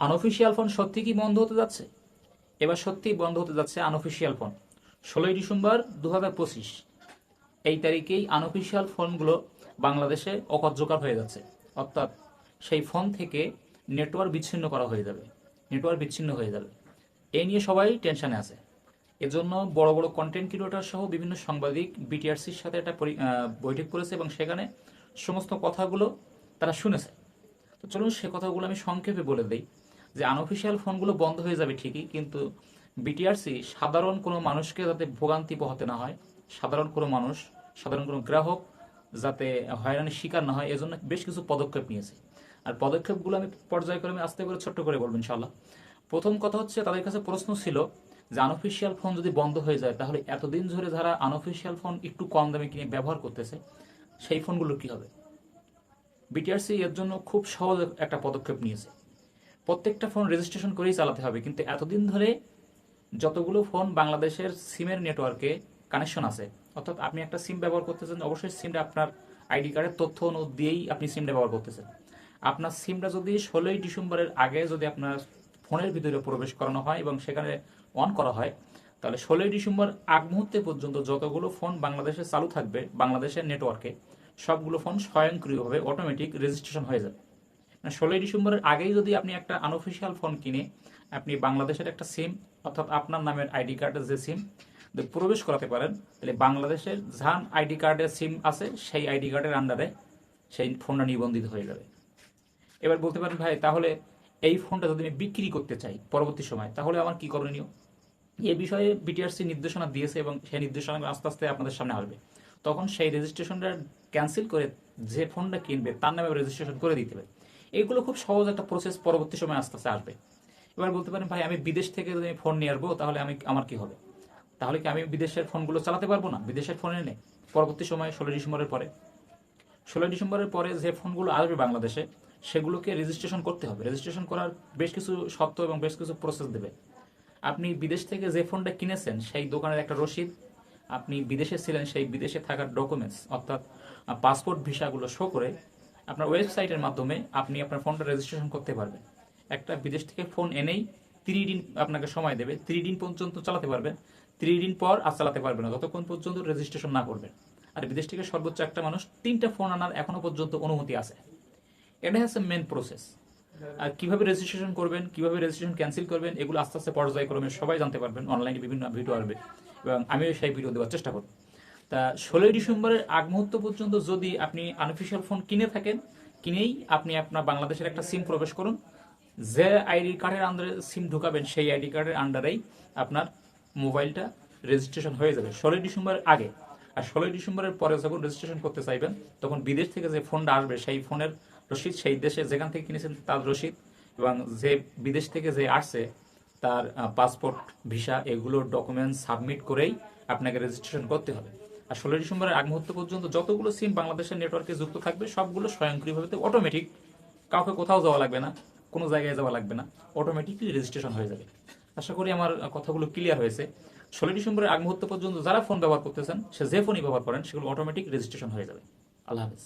Unofficial phone সত্যি কি বন্ধ হতে যাচ্ছে? এবার সত্যি বন্ধ হতে যাচ্ছে আনঅফিসিয়াল ফোন ষোলোই ডিসেম্বর দু হাজার পঁচিশ। এই তারিখেই আনঅফিসিয়াল ফোনগুলো বাংলাদেশে অকার্যকর হয়ে যাচ্ছে। অর্থাৎ সেই ফোন থেকে নেটওয়ার্ক বিচ্ছিন্ন করা হয়ে যাবে। নেটওয়ার্ক বিচ্ছিন্ন হয়ে যাবে। এই নিয়ে সবাই টেনশনে আছে। এজন্য বড় বড় কন্টেন্ট ক্রিয়েটর সহ বিভিন্ন সাংবাদিক বিটিআরসির সাথে একটা বৈঠক করেছে এবং সেখানে সমস্ত কথাগুলো তারা শুনেছে। তো চলুন সে কথাগুলো আমি সংক্ষেপে বলে দিই। যে আনঅফিসিয়াল ফোনগুলো বন্ধ হয়ে যাবে ঠিকই, কিন্তু বিটিআরসি সাধারণ কোনো মানুষকে যাতে ভোগান্তি পোহাতে না হয়, সাধারণ কোনো মানুষ, সাধারণ কোনো গ্রাহক যাতে হয়রানির শিকার না হয়, এজন্য বেশ কিছু পদক্ষেপ নিয়েছে। আর পদক্ষেপগুলো আমি পর্যায়ক্রমে আস্তে করে ছোট্ট করে বলব ইনশাল্লাহ প্রথম কথা হচ্ছে তাদের কাছে প্রশ্ন ছিল যে আনঅফিসিয়াল ফোন যদি বন্ধ হয়ে যায়, তাহলে এতদিন ধরে যারা আনঅফিসিয়াল ফোন একটু কম দামে কিনে ব্যবহার করতেছে, সেই ফোনগুলো কি হবে? বিটিআরসি এর জন্য খুব সহজ একটা পদক্ষেপ নিয়েছে। প্রত্যেকটা ফোন রেজিস্ট্রেশন করেই চালাতে হবে। কিন্তু এতদিন ধরে যতগুলো ফোন বাংলাদেশের সিমের নেটওয়ার্কে কানেকশন আছে, অর্থাৎ আপনি একটা সিম ব্যবহার করতেছেন, অবশ্যই সিমটা আপনার আইডি কার্ডের তথ্য অনু দিয়েই আপনি সিমটা ব্যবহার করতেছেন। আপনার সিমটা যদি ষোলোই ডিসেম্বরের আগে যদি আপনার ফোনের ভিতরে প্রবেশ করানো হয় এবং সেখানে অন করা হয়, তাহলে ষোলোই ডিসেম্বর আগ মুহূর্তে পর্যন্ত যতগুলো ফোন বাংলাদেশে চালু থাকবে, বাংলাদেশের নেটওয়ার্কে সবগুলো ফোন স্বয়ংক্রিয়ভাবে অটোমেটিক রেজিস্ট্রেশন হয়ে যাবে। ষোলোই ডিসেম্বরের আগেই যদি আপনি একটা আনঅফিসিয়াল ফোন কিনে, আপনি বাংলাদেশের একটা সিম অর্থাৎ আপনার নামের আইডি কার্ডের যে সিম প্রবেশ করাতে পারেন, তাহলে বাংলাদেশের যান আইডি কার্ডের সিম আছে, সেই আইডি কার্ডের আন্ডারে সেই ফোনটা নিবন্ধিত হয়ে যাবে। এবার বলতে পারেন, ভাই, তাহলে এই ফোনটা যদি আমি বিক্রি করতে চাই পরবর্তী সময়, তাহলে আমার কি করণীয়? এ বিষয়ে বিটিআরসি নির্দেশনা দিয়েছে এবং সেই নির্দেশনা আস্তে আস্তে আপনাদের সামনে আসবে। তখন সেই রেজিস্ট্রেশনটা ক্যান্সেল করে যে ফোনটা কিনবে, তার নামে রেজিস্ট্রেশন করে দিতে হবে। এগুলো খুব সহজ একটা প্রসেস পরবর্তী সময় আস্তে আস্তে আসবে। এবার বলতে পারেন, ভাই, আমি বিদেশ থেকে যদি ফোন নিয়ে আসব, তাহলে আমি, আমার কি হবে? তাহলে কি আমি বিদেশের ফোনগুলো চালাতে পারব না? বিদেশের ফোন এনে পরবর্তী সময় ষোলো ডিসেম্বরের পরে? ষোলো ডিসেম্বরের পরে যে ফোনগুলো আসবে বাংলাদেশে, সেগুলোকে রেজিস্ট্রেশন করতে হবে। রেজিস্ট্রেশন করার বেশ কিছু শর্ত এবং বেশ কিছু প্রসেস দেবে। আপনি বিদেশ থেকে যে ফোনটা কিনেছেন, সেই দোকানের একটা রসিদ। আপনি বিদেশে ছিলেন, সেই বিদেশে থাকার ডকুমেন্টস অর্থাৎ পাসপোর্ট ভিসাগুলো শো করে আপনার ওয়েবসাইটের মাধ্যমে আপনি আপনার ফোনটা রেজিস্ট্রেশন করতে পারবেন। একটা বিদেশ থেকে ফোন এনেই ত্রিশ দিন আপনাকে সময় দেবে, ত্রিশ দিন পর্যন্ত চালাতে পারবেন, ত্রিশ দিন পর আর চালাতে পারবেন না যতক্ষণ পর্যন্ত রেজিস্ট্রেশন না করবেন। আর বিদেশ থেকে সর্বোচ্চ একটা মানুষ তিনটা ফোন আনার এখনও পর্যন্ত অনুমতি আছে। এটাই হচ্ছে মেন প্রসেস আর কীভাবে রেজিস্ট্রেশন করবেন, কীভাবে রেজিস্ট্রেশন ক্যান্সেল করবেন, এগুলো আস্তে আস্তে পর্যায়ক্রমে সবাই জানতে পারবেন অনলাইনে বিভিন্ন ভিডিও আসবে। এবং আমিও সেই ভিডিও দেওয়ার চেষ্টা করব। তা ষোলোই ডিসেম্বরের আগ মুহূর্ত পর্যন্ত যদি আপনি আনঅফিসিয়াল ফোন কিনে থাকেন, কিনেই আপনি আপনার বাংলাদেশের একটা সিম প্রবেশ করুন। যে আইডি কার্ডের আন্ডারে সিম ঢুকাবেন, সেই আইডি কার্ডের আন্ডারেই আপনার মোবাইলটা রেজিস্ট্রেশন হয়ে যাবে ষোলোই ডিসেম্বরের আগে। আর ষোলোই ডিসেম্বরের পরে যখন রেজিস্ট্রেশন করতে চাইবেন, তখন বিদেশ থেকে যে ফোনটা আসবে, সেই ফোনের রসিদ, সেই দেশে যেখান থেকে কিনেছেন তার রসিদ এবং যে বিদেশ থেকে যে আসছে তার পাসপোর্ট ভিসা এগুলোর ডকুমেন্টস সাবমিট করেই আপনাকে রেজিস্ট্রেশন করতে হবে। আর ষোলো ডিসেম্বরের আগ মুহূর্ত পর্যন্ত যতগুলো সিম বাংলাদেশের নেটওয়ার্কে যুক্ত থাকবে, সবগুলো স্বয়ংক্রিয়ভাবে অটোমেটিক কাউকে কোথাও যাওয়া লাগবে না, কোনো জায়গায় যাওয়া লাগবে না অটোমেটিকলি রেজিস্ট্রেশন হয়ে যাবে। আশা করি আমার কথাগুলো ক্লিয়ার হয়েছে। ষোলো ডিসেম্বরের আগ মুহূর্ত পর্যন্ত যারা ফোন ব্যবহার করতেছেন, সে যে ফোনই ব্যবহার করেন, সেগুলো অটোমেটিক রেজিস্ট্রেশন হয়ে যাবে। আল্লাহ হাফিজ।